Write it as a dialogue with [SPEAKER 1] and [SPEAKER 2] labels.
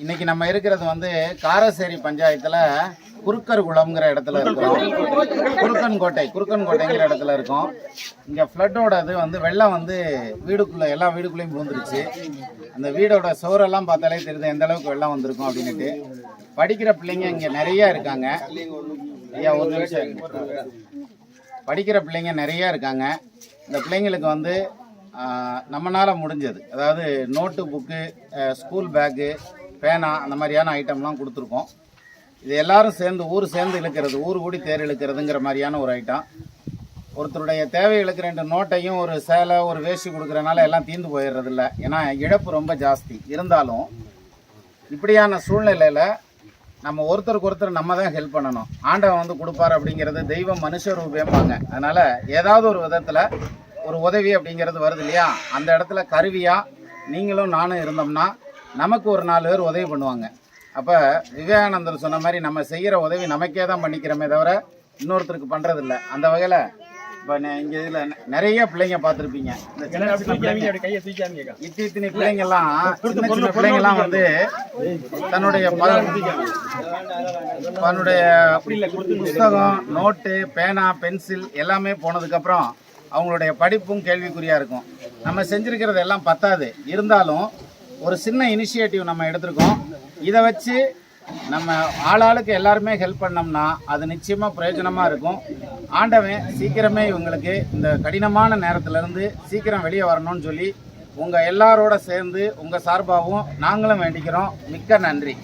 [SPEAKER 1] இன்னைக்கு நம்ம இருக்கிறது வந்து காரசேரி பஞ்சாயத்துல குறுக்கர் குளம்ங்கிற இடத்துல இருக்கோம் குறுக்கன் கோட்டை குறுக்கன் கோட்டைங்கிற இடத்துல இருக்கோம். இங்க ஃப்ளட்டோட இது வந்து வெள்ளம் வந்து வீடுக்குள்ள எல்லா வீடுக்குள்ளேயும் பூந்துருச்சு அந்த வீடோட சுவரெல்லாம் பார்த்தாலே தெரியுது எந்த அளவுக்கு வெள்ளம் வந்திருக்கும் அப்படின்னுட்டு. படிக்கிற பிள்ளைங்க இங்க நிறைய இருக்காங்க. ஐயா ஒரு நிமிஷம். படிக்கிற பிள்ளைங்க நிறையா இருக்காங்க. இந்த பிள்ளைங்களுக்கு வந்து நம்மளால் முடிஞ்சது. அதாவது நோட்டு புக்கு ஸ்கூல் பேக்கு பேனா அந்த மாதிரியான ஐட்டம்லாம் கொடுத்துருக்கோம். இது எல்லாரும் சேர்ந்து ஊர் சேர்ந்து இழுக்கிறது ஊர் கூடி தேர் இழுக்கிறதுங்கிற மாதிரியான ஒரு ஐட்டம் ஒருத்தருடைய தேவைகளுக்கு ரெண்டு நோட்டையும் ஒரு சேலை ஒரு வேஷ்டி கொடுக்குறனால எல்லாம் தீர்ந்து போயிடுறதில்ல. ஏன்னா இழப்பு ரொம்ப ஜாஸ்தி. இருந்தாலும் இப்படியான சூழ்நிலையில் நம்ம ஒருத்தருக்கு ஒருத்தர் நம்ம தான் ஹெல்ப் பண்ணணும். ஆண்டவன் வந்து கொடுப்பார் அப்படிங்கிறது தெய்வம் மனுஷ ரூபேம்பாங்க. அதனால ஏதாவது ஒரு விதத்தில் ஒரு உதவி அப்படிங்கிறது வருது இல்லையா? அந்த இடத்துல கருவியாக நீங்களும் நானும் இருந்தோம்னா நமக்கு ஒரு நாலு பேர் உதவி பண்ணுவாங்க. அப்போ விவேகானந்தர் சொன்ன மாதிரி நம்ம செய்கிற உதவி நமக்கே தான் பண்ணிக்கிறோமே தவிர இன்னொருத்தருக்கு பண்ணுறதில்ல அந்த வகையில் இப்போ இங்கே இதில் நிறைய பிள்ளைங்க பார்த்துருப்பீங்க. இத்தி இத்தனை பிள்ளைங்கெல்லாம் சின்ன சின்ன பிள்ளைங்கெல்லாம் வந்து தன்னுடைய தன்னுடைய புஸ்தகம் நோட்டு பேனா பென்சில் எல்லாமே போனதுக்கப்புறம் அவங்களுடைய படிப்பும் கேள்விக்குறியாக இருக்கும். நம்ம செஞ்சிருக்கிறது எல்லாம் பத்தாது. இருந்தாலும் ஒரு சின்ன இனிஷியேட்டிவ் நம்ம எடுத்திருக்கோம். இதை வச்சு நம்ம ஆளாளுக்கு எல்லாருமே ஹெல்ப் பண்ணோம்னா அது நிச்சயமாக பிரயோஜனமாக இருக்கும். ஆண்டவன் சீக்கிரமே இவங்களுக்கு இந்த கடினமான நேரத்திலேருந்து சீக்கிரம் வெளியே வரணும்னு சொல்லி உங்கள் எல்லாரோட சேர்ந்து உங்கள் சார்பாகவும் நாங்களும் வேண்டிக்கிறோம். மிக்க நன்றி.